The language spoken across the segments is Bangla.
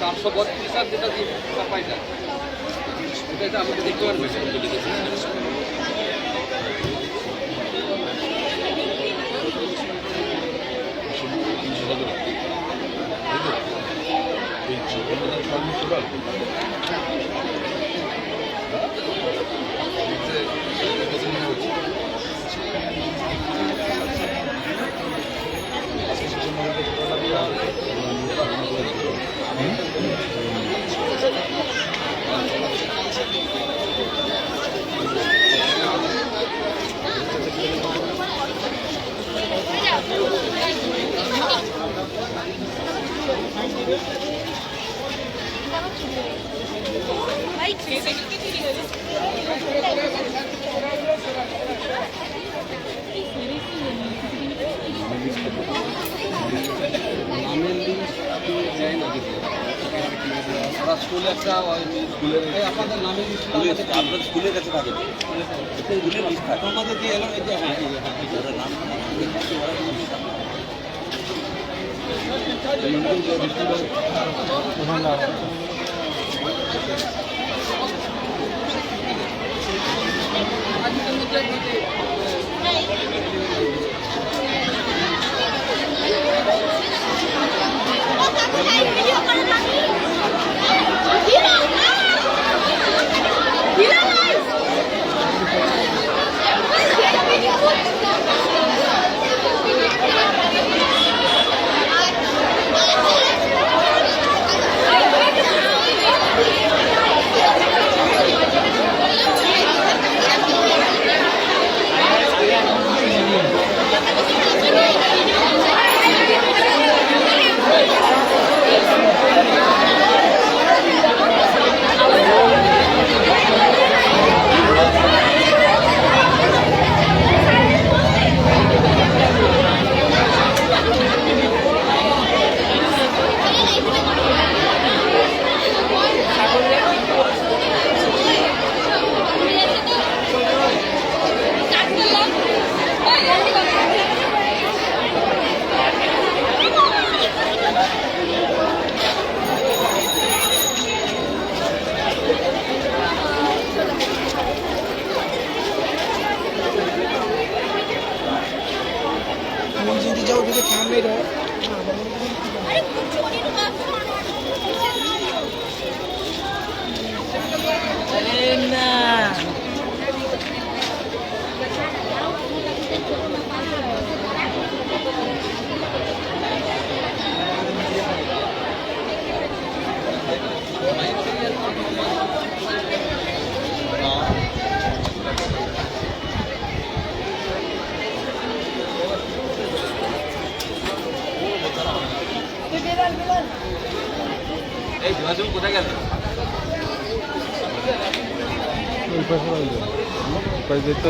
চারশো বত্রিশ আর যেটা দিয়ে সাফাইটা এটা আপনি দেখতে পারবেন নামের লিস্ট স্কুলে একটা স্কুলের আপনাদের নামের লিস্ট আপনার স্কুলের কাছে থাকে স্কুলের লিস্ট থাকে। ওরা নাম যদি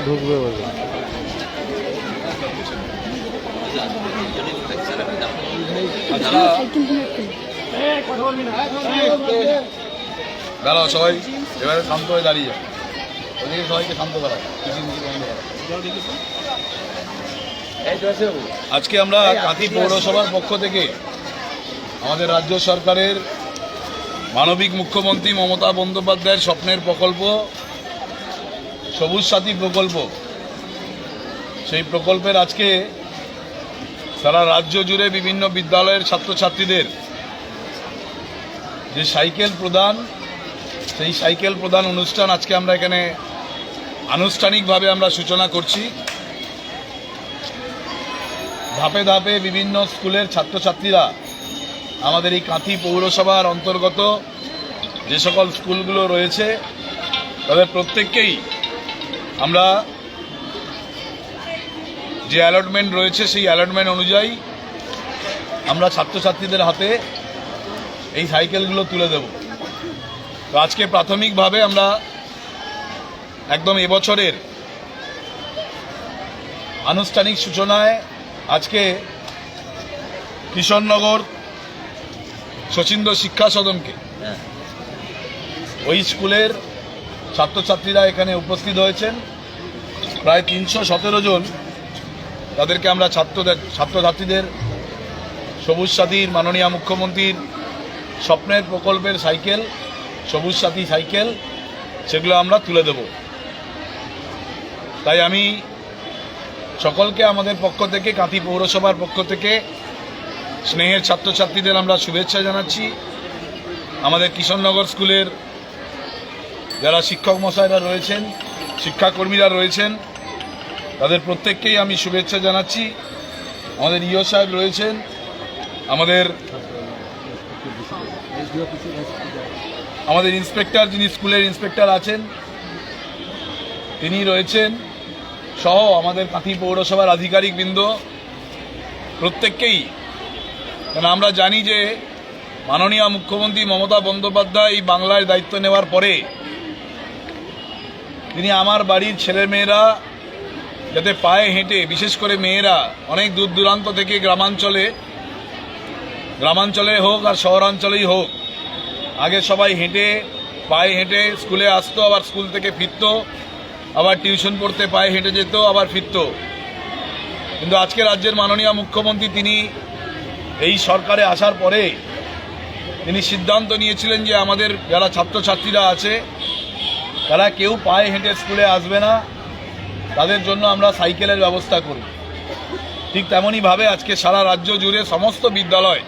ঢুকবে দাঁড়াও সবাই, এবারে শান্ত হয়ে দাঁড়িয়ে ওদিকে সবাইকে শান্ত করা আজকে আমরা কাঁথি পৌরসভার পক্ষ থেকে আমাদের রাজ্য সরকারের মানবিক মুখ্যমন্ত্রী মমতা বন্দ্যোপাধ্যায়ের স্বপ্নের প্রকল্প, সবুজ সাথী প্রকল্প। সেই প্রকল্পের আজকে সারা রাজ্য জুড়ে বিভিন্ন বিদ্যালয়ের ছাত্রছাত্রীদের যে সাইকেল প্রদান, সেই সাইকেল প্রদান অনুষ্ঠান আজকে আমরা এখানে আনুষ্ঠানিকভাবে আমরা সূচনা করছি। ধাপে ধাপে বিভিন্ন স্কুলের ছাত্রছাত্রীরা আমাদের এই কাঁথি পৌরসভার অন্তর্গত যে সকল স্কুলগুলো রয়েছে, তাদের প্রত্যেককেই আমরা যে অ্যালটমেন্ট রয়েছে সেই অ্যালটমেন্ট অনুযায়ী আমরা ছাত্রছাত্রীদের হাতে এই সাইকেলগুলো তুলে দেব। তো আজকে প্রাথমিকভাবে আমরা একদম এবছরের আনুষ্ঠানিক সূচনায় আজকে কিশোরনগর শচীন্দ্র শিক্ষা সদনকে। ওই স্কুলের ছাত্রছাত্রীরা এখানে উপস্থিত হয়েছেন। প্রায় তিনশো সতেরো জন তাদেরকে আমরা ছাত্রদের, ছাত্রছাত্রীদের, সবুজ সাথীর, মাননীয় মুখ্যমন্ত্রীর স্বপ্নের প্রকল্পের সাইকেল, সবুজ সাথী সাইকেল, সেগুলো আমরা তুলে দেব। তাই আমি সকলকে আমাদের পক্ষ থেকে, কাঁথি পৌরসভার পক্ষ থেকে স্নেহের ছাত্রছাত্রীদের আমরা শুভেচ্ছা জানাচ্ছি। আমাদের কিশোরনগর স্কুলের যারা শিক্ষক মশাইরা রয়েছেন, শিক্ষাকর্মীরা রয়েছেন, তাদের প্রত্যেককেই আমি শুভেচ্ছা জানাচ্ছি। আমাদের ইও সাহেব রয়েছেন, আমাদের আমাদের ইন্সপেক্টর যিনি স্কুলের ইন্সপেক্টর আছেন, তিনি রয়েছেন সহ আমাদের কাঁথি পৌরসভার আধিকারিকবৃন্দ। প্রত্যেককেই কারণ আমরা জানি যে মাননীয় মুখ্যমন্ত্রী মমতা বন্দ্যোপাধ্যায় এই বাংলার দায়িত্ব নেওয়ার পরে তিনি আমার বাড়ির ছেলেমেয়েরা যাতে পায়ে হেঁটে, বিশেষ করে মেয়েরা, অনেক দূর দূরান্ত থেকে গ্রামাঞ্চলে গ্রামাঞ্চলে হোক আর শহরাঞ্চলেই হোক, আগে সবাই হেঁটে, পায়ে হেঁটে স্কুলে আসতো, আবার স্কুল থেকে ফিরতো, আবার টিউশন পড়তে পায়ে হেঁটে যেত, আবার ফিরতো। কিন্তু আজকে রাজ্যের মাননীয় মুখ্যমন্ত্রী তিনি এই সরকারে আসার পরে তিনি সিদ্ধান্ত নিয়েছিলেন যে আমাদের যারা ছাত্রছাত্রীরা আছে, তারা কেউ পায়ে হেঁটে স্কুলে আসবে না। তাদের জন্য আমরা সাইকেলের ব্যবস্থা করি। ঠিক তেমনইভাবে আজকে সারা রাজ্য জুড়ে সমস্ত বিদ্যালয়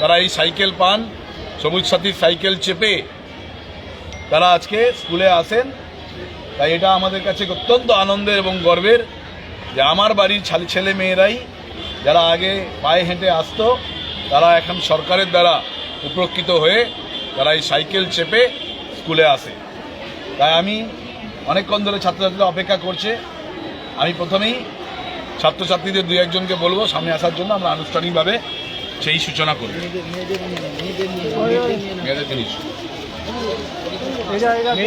তারা এই সাইকেল পান, সবুজ সাথীর সাইকেল চেপে তারা আজকে স্কুলে আসেন। তাই এটা আমাদের কাছে অত্যন্ত আনন্দের এবং গর্বের যে আমার বাড়ির ছেলে মেয়েরাই যারা আগে পায়ে হেঁটে আসতো তারা এখন সরকারের দ্বারা উপকৃত হয়ে তারা এই সাইকেল চেপে স্কুলে আসে। তাই আমি অনেকক্ষণ ধরে ছাত্রছাত্রীরা অপেক্ষা করছে। আমি প্রথমেই ছাত্রছাত্রীদের দুই একজনকে বলব সামনে আসার জন্য আমরা আনুষ্ঠানিকভাবে সেই সূচনা করব কে।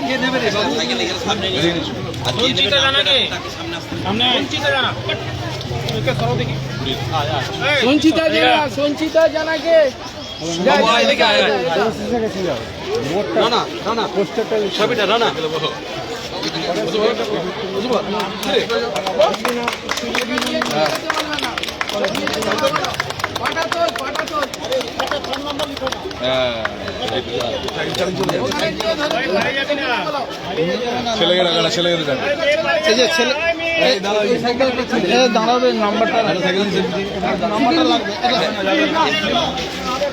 কে কে সঞ্চিতা জানা সঞ্চিতা জানাকে বাবু, হ্যাঁ দাঁড়াবে নাম্বারটা নাম্বারটা লাগবে